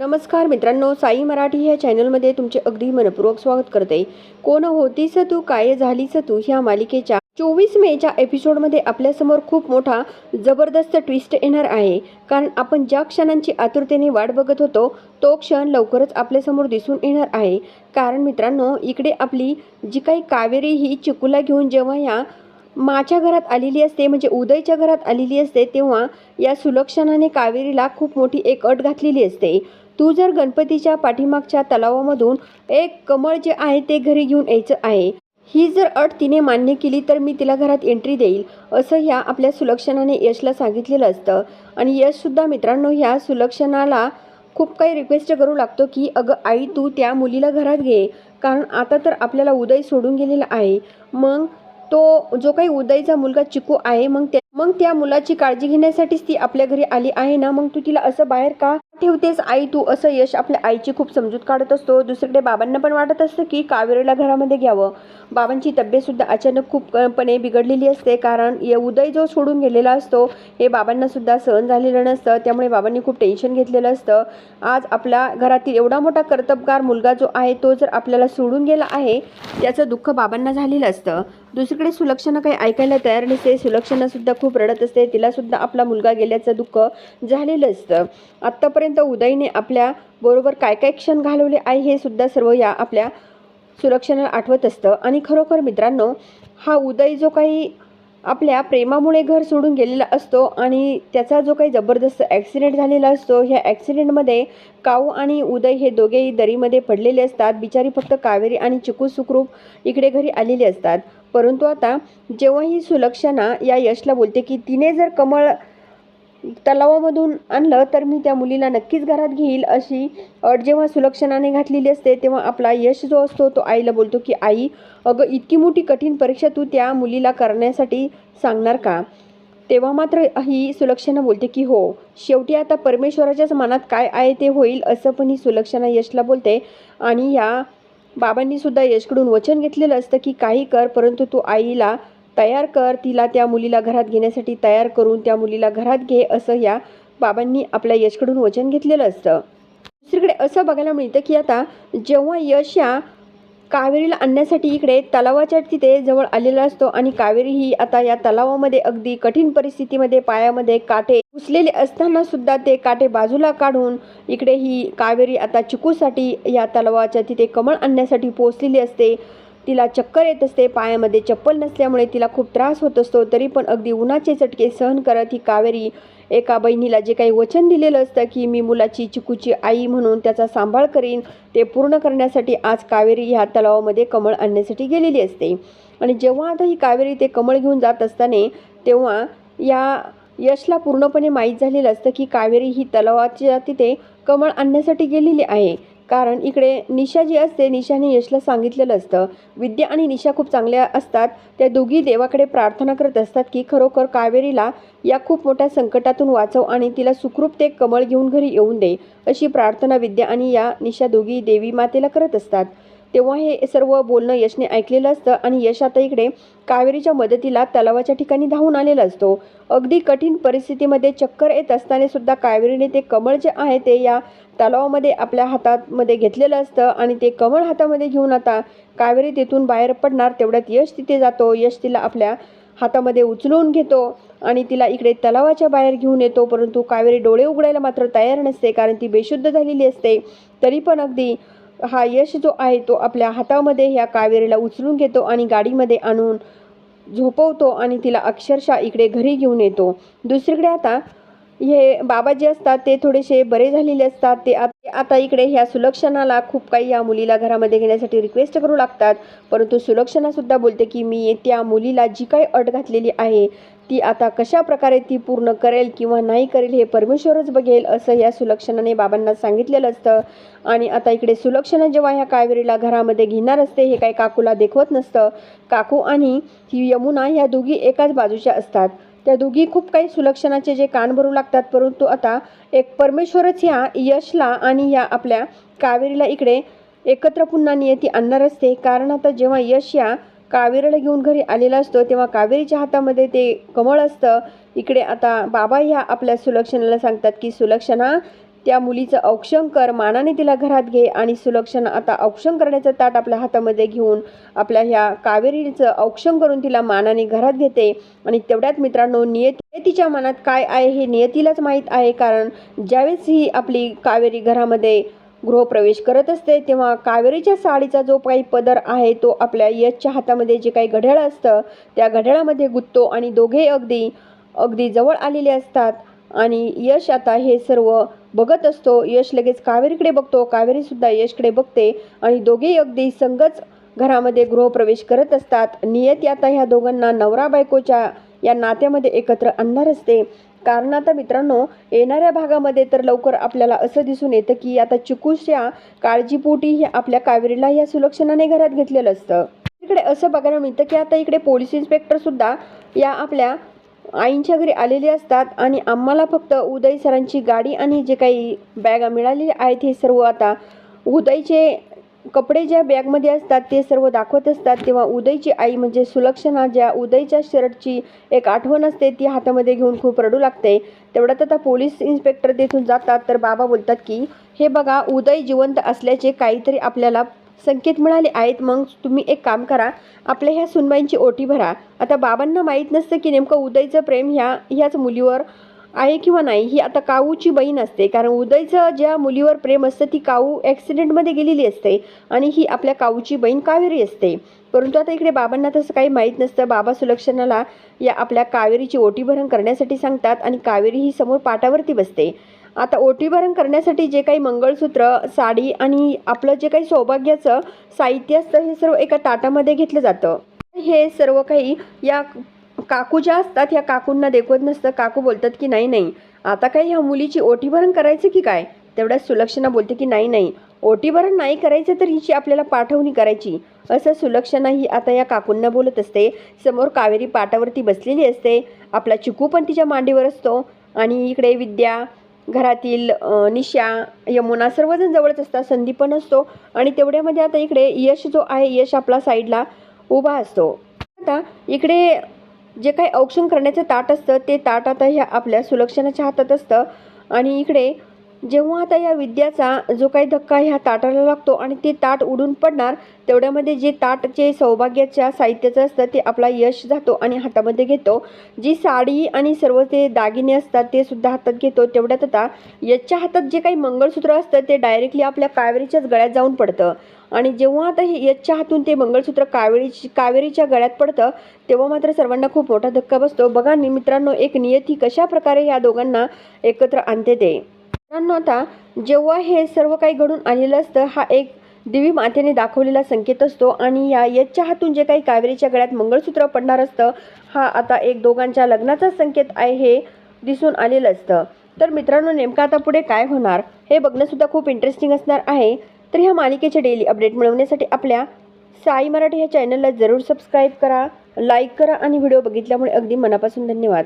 नमस्कार मित्रांनो साई मराठी ह्या चॅनलमध्ये तुमचे अगदी मनपूर्वक स्वागत करते. कोण होतीस तू काय झालीस तू ह्या मालिकेच्या चोवीस मेच्या एपिसोडमध्ये आपल्यासमोर खूप मोठा जबरदस्त ट्विस्ट येणार आहे. कारण आपण ज्या क्षणांची आतुरतेने वाट बघत होतो तो क्षण लवकरच आपल्यासमोर दिसून येणार आहे. कारण मित्रांनो इकडे आपली जी काही कावेरी ही चिकूला घेऊन जेव्हा या माझ्या घरात आलेली असते म्हणजे उदयच्या घरात आलेली असते तेव्हा या सुलक्षणाने कावेरीला खूप मोठी एक अट घातलेली असते. तू जर गणपतीच्या पाठीमागच्या तलावामधून एक कमळ जे आहे ते घरी घेऊन यायचं आहे ही जर अट तिने मान्य केली तर मी तिला घरात एंट्री देईल असं ह्या आपल्या सुलक्षणाने यशला सांगितलेलं असतं. आणि यशसुद्धा मित्रांनो ह्या सुलक्षणाला खूप काही रिक्वेस्ट करू लागतो की अगं आई तू त्या मुलीला घरात घे कारण आता तर आपल्याला उदय सोडून गेलेला आहे. मग तो जो काही उदयचा मुलगा चिकू आहे मग त्या मग त्या मुलाची काळजी घेण्यासाठीच ती आपल्या घरी आली आहे ना? मग तू तिला असं बाहेर का ठेवतेस? आई तू असं यश आपल्या आईची खूप समजूत काढत असतो. दुसरीकडे बाबांना पण वाटत असतं की कावेरीला घरामध्ये घ्यावं. बाबांची तब्येतसुद्धा अचानक खूपपणे बिघडलेली असते. कारण या उदय जो सोडून गेलेला असतो हे बाबांनासुद्धा सहन झालेलं नसतं. त्यामुळे बाबांनी खूप टेन्शन घेतलेलं असतं. आज आपल्या घरातील एवढा मोठा कर्तबगार मुलगा जो आहे तो जर आपल्याला सोडून गेला आहे त्याचं दुःख बाबांना झालेलं असतं. दुसरीकडे सुलक्षणा काही ऐकायला तयार नसते. सुलक्षणासुद्धा खूप रडत असते. तिला सुद्धा आपला मुलगा गेल्याचं दुःख झालेलं असतं. आत्तापर्यंत उदयने आपल्या बरोबर काय काय क्षण घालवले आहे हे सुद्धा सर्व या आपल्या सुरक्षेला आठवत असतं. आणि खरोखर मित्रांनो हा उदय जो काही आपल्या प्रेमामुळे घर सोडून गेलेला असतो आणि त्याचा जो काही जबरदस्त ॲक्सिडेंट झालेला असतो ह्या ॲक्सिडेंटमध्ये काऊ आणि उदय हे दोघेही दरीमध्ये पडलेले असतात. बिचारी फक्त कावेरी आणि चिकू सुखरूप इकडे घरी आलेले असतात. परंतु आता जेव्हा ही सुलक्षणा या यशला बोलते की तिने जर कमळ तलावामधून आणलं तर मी त्या मुलीला नक्कीच घरात घेईल अशी अट जेव्हा सुलक्षणाने घातलेली असते तेव्हा आपला यश जो असतो तो आईला बोलतो की आई अगं इतकी मोठी कठीण परीक्षा तू त्या मुलीला करण्यासाठी सांगणार का? तेव्हा मात्र ही सुलक्षणा बोलते की हो शेवटी आता परमेश्वराच्याच मनात काय आहे ते होईल असं पण ही सुलक्षणा यशला बोलते आणि या बाबांनी सुद्धा यशकडून वचन घेतलेलं असतं की काही कर परंतु तू आईला तयार कर तिला त्या मुलीला घरात घेण्यासाठी तयार करून त्या मुलीला घरात घे असं या बाबांनी आपल्या यशकडून वचन घेतलेलं असतं. दुसरीकडे असं बघायला मिळतं की आता जेव्हा यश या कावेरीला आणण्यासाठी इकडे तलावाच्या तिथे जवळ आलेला असतो आणि कावेरी ही आता या तलावामध्ये अगदी कठीण परिस्थितीमध्ये पायामध्ये काटे घुसलेले असताना सुद्धा ते काटे बाजूला काढून इकडे ही कावेरी आता चिकूसाठी या तलावाच्या तिथे कमळ आणण्यासाठी पोचलेली असते. तिला चक्कर येत असते. पायामध्ये चप्पल नसल्यामुळे तिला खूप त्रास होत असतो. तरी पण अगदी उन्हाचे चटके सहन करत ही कावेरी एका बहिणीला जे काही वचन दिलेलं असतं की मी मुलाची चिकूची आई म्हणून त्याचा सांभाळ करीन ते पूर्ण करण्यासाठी आज कावेरी ह्या तलावामध्ये कमळ आणण्यासाठी गेलेली असते. आणि जेव्हा आता ही कावेरी ते कमळ घेऊन जात असताना तेव्हा या यशला पूर्णपणे माहीत झालेलं असतं की कावेरी ही तलावाच्या तिथे कमळ आणण्यासाठी गेलेली आहे. कारण इकडे निशा जी असते निशाने यशला सांगितलेलं असतं. विद्या आणि निशा खूप चांगल्या असतात. त्या दोघी देवाकडे प्रार्थना करत असतात की खरोखर कावेरीला या खूप मोठ्या संकटातून वाचव आणि तिला सुखरूप ते कमळ घेऊन घरी येऊन दे अशी प्रार्थना विद्या आणि या निशा दोघी देवी मातेला करत असतात. तेव्हा हे सर्व बोलणं यशने ऐकलेलं असतं आणि यश आता इकडे कावेरीच्या मदतीला तलावाच्या ठिकाणी धावून आलेला असतो. अगदी कठीण परिस्थितीमध्ये चक्कर येत असताना सुद्धा कावेरीने ते कमळ जे आहे ते या तलावामध्ये आपल्या हातामध्ये घेतलेलं असतं आणि ते कमळ हातामध्ये घेऊन आता कावेरी तिथून बाहेर पडणार. तेवढ्यात यश तिथे जातो. यश तिला आपल्या हातामध्ये उचलून घेतो आणि तिला इकडे तलावाच्या बाहेर घेऊन येतो. परंतु कावेरी डोळे उघडायला मात्र तयार नसते कारण ती बेशुद्ध झालेली असते. तरी पण अगदी हा यश जो आहे तो आपल्या हातामध्ये ह्या कावेरीला उचलून घेतो आणि गाडीमध्ये आणून झोपवतो आणि तिला अक्षरशः इकडे घरी घेऊन येतो. दुसरीकडे आता हे बाबा जे असतात ते थोडेसे बरे झालेले असतात. ते आता इकडे ह्या सुलक्षणाला खूप काही या मुलीला घरामध्ये घेण्यासाठी रिक्वेस्ट करू लागतात. परंतु सुलक्षणासुद्धा बोलते की मी त्या मुलीला जी काही अट घातलेली आहे ती आता कशा प्रकारे ती पूर्ण करेल किंवा नाही करेल हे परमेश्वरच बघेल असं या सुलक्षणाने बाबांना सांगितलेलं असतं. आणि आता इकडे सुलक्षणा जेव्हा ह्या कावेरीला घरामध्ये घेणार असते हे काही काकूला देखवत नसतं. काकू आणि ही यमुना ह्या दोघी एकाच बाजूच्या असतात. त्या दोघी खूप काही सुलक्षणाचे जे कान भरू लागतात परंतु आता एक परमेश्वरच ह्या यशला आणि या आपल्या कावेरीला इकडे एकत्र पुन्हा नियती आणणार असते. कारण आता जेव्हा यश या कावेरीला घेऊन घरी आलेला असतो तेव्हा कावेरीच्या हातामध्ये ते कमळ असतं. इकडे आता बाबा ह्या आपल्या सुलक्षणाला सांगतात की सुलक्षणा त्या मुलीचं औक्षण कर मानाने तिला घरात घे आणि सुलक्षण आता औक्षण करण्याचं ताट आपल्या हातामध्ये घेऊन आपल्या ह्या कावेरीचं औक्षण करून तिला मानाने घरात घेते. आणि तेवढ्यात मित्रांनो नियती नियतीच्या मनात काय आहे हे नियतीलाच माहीत आहे. कारण ज्यावेळेस ही आपली कावेरी घरामध्ये गृहप्रवेश करत असते तेव्हा कावेरीच्या साडीचा जो काही पदर आहे तो आपल्या यशच्या हातामध्ये जे काही घड्याळ असतं त्या घड्याळामध्ये गुत्तो आणि दोघे अगदी अगदी जवळ आलेले असतात. आणि यश आता हे सर्व बघत असतो. यश लगेच कावेरीकडे बघतो. कावेरीसुद्धा यशकडे बघते. आणि दोघेही अगदी संगच घरामध्ये गृहप्रवेश करत असतात. नियती आता ह्या दोघांना नवरा बायकोच्या या नात्यामध्ये एकत्र आणणार असते. कारण आता मित्रांनो येणाऱ्या भागामध्ये तर लवकर आपल्याला असं दिसून येतं की आता चिकूच्या काळजीपोटी हे आपल्या कावेरीला या सुलक्षणाने घरात घेतलेलं असतं. इकडे असं बघायला मिळतं की आता इकडे पोलीस इन्स्पेक्टर सुद्धा या आपल्या आईंच्या घरी आलेले असतात आणि आम्हाला फक्त उदय सरांची गाडी आणि जे काही बॅगा मिळालेल्या आहेत हे सर्व आता उदयचे कपडे ज्या बॅगमध्ये असतात ते सर्व दाखवत असतात. तेव्हा उदयची आई म्हणजे सुलक्षणा ज्या उदयच्या शर्टची एक आठवण असते ती हातामध्ये घेऊन खूप रडू लागते. तेवढ्यात आता पोलीस इन्स्पेक्टर तिथून जातात. तर बाबा बोलतात की हे बघा उदय जिवंत असल्याचे काहीतरी आपल्याला संकेत मिळाले आहेत मग तुम्ही एक काम करा आपल्या ह्या सुनबाईंची ओटी भरा. आता बाबांना माहीत नसतं की नेमकं उदयचं प्रेम ह्या ह्याच मुलीवर आहे किंवा नाही ही आता काऊची बहीण असते. कारण उदयचं ज्या मुलीवर प्रेम असतं ती काऊ ॲक्सिडेंटमध्ये गेलेली असते आणि ही आपल्या काऊची बहीण कावेरी असते. परंतु आता इकडे बाबांना तसं काही माहीत नसतं. बाबा सुलक्षणाला या आपल्या कावेरीची ओटीभरण करण्यासाठी सांगतात आणि कावेरी ही समोर पाटावरती बसते. आता ओटीभरण करण्यासाठी जे काही मंगळसूत्र साडी आणि आपलं जे काही सौभाग्याचं साहित्य असतं हे सर्व एका ताटामध्ये घेतलं जातं. हे सर्व काही या काकू ज्या असतात या काकूंना देखवत नसतं. काकू बोलतात की नाही नाही. आता काही ह्या मुलीची ओटीभरण करायचं की काय? तेवढ्याच सुलक्षणा बोलते की नाही नाही. ओटीभरण नाही करायचं तर हिची आपल्याला पाठवणी करायची. असं सुलक्षणा ही आता या काकूंना बोलत असते. समोर कावेरी पाटावरती बसलेली असते. आपला चिकू पण तिच्या मांडीवर असतो. आणि इकडे विद्या घरातील निशा यमुना सर्वजण जवळच असतात. संधी पण असतो. आणि तेवढ्यामध्ये आता इकडे यश जो आहे यश आपला साईडला उभा असतो. आता इकडे जे काही औक्षण करण्याचं ताट असतं ते ताट आता ह्या आपल्या सुलक्षणाच्या हातात असतं. आणि इकडे जेव्हा आता या विद्याचा जो काही धक्का ह्या ताटाला लागतो आणि ते ताट उडून पडणार तेवढ्यामध्ये जे ताटचे सौभाग्याच्या साहित्याचं असतं ते आपला यश जातो आणि हातामध्ये घेतो. जी साडी आणि सर्व ते दागिने असतात ते सुद्धा हातात घेतो. तेवढ्यात आता यशच्या हातात जे काही मंगळसूत्र असतं ते डायरेक्टली आपल्या कावेरीच्याच गळ्यात जाऊन पडतं. आणि जेव्हा आता हे यशच्या हातून ते मंगळसूत्र कावेरीची कावेरीच्या गळ्यात पडतं तेव्हा मात्र सर्वांना खूप मोठा धक्का बसतो. बघा मित्रांनो एक नियती कशा प्रकारे या दोघांना एकत्र आणते ते? मित्रांनो आता जेव्हा हे सर्व काही घडून आलेलं असतं हा एक देवी मातेने दाखवलेला संकेत असतो आणि या यशच्या हातून जे काही कावेरीच्या गळ्यात मंगळसूत्र पडणार असतं हा आता एक दोघांच्या लग्नाचा संकेत आहे हे दिसून आलेलं असतं. तर मित्रांनो नेमकं आता पुढे काय होणार हे बघणंसुद्धा खूप इंटरेस्टिंग असणार आहे. तर ह्या मालिकेचे डेली अपडेट मिळवण्यासाठी आपल्या साई मराठी ह्या चॅनलला जरूर सबस्क्राईब करा लाईक करा आणि व्हिडिओ बघितल्यामुळे अगदी मनापासून धन्यवाद.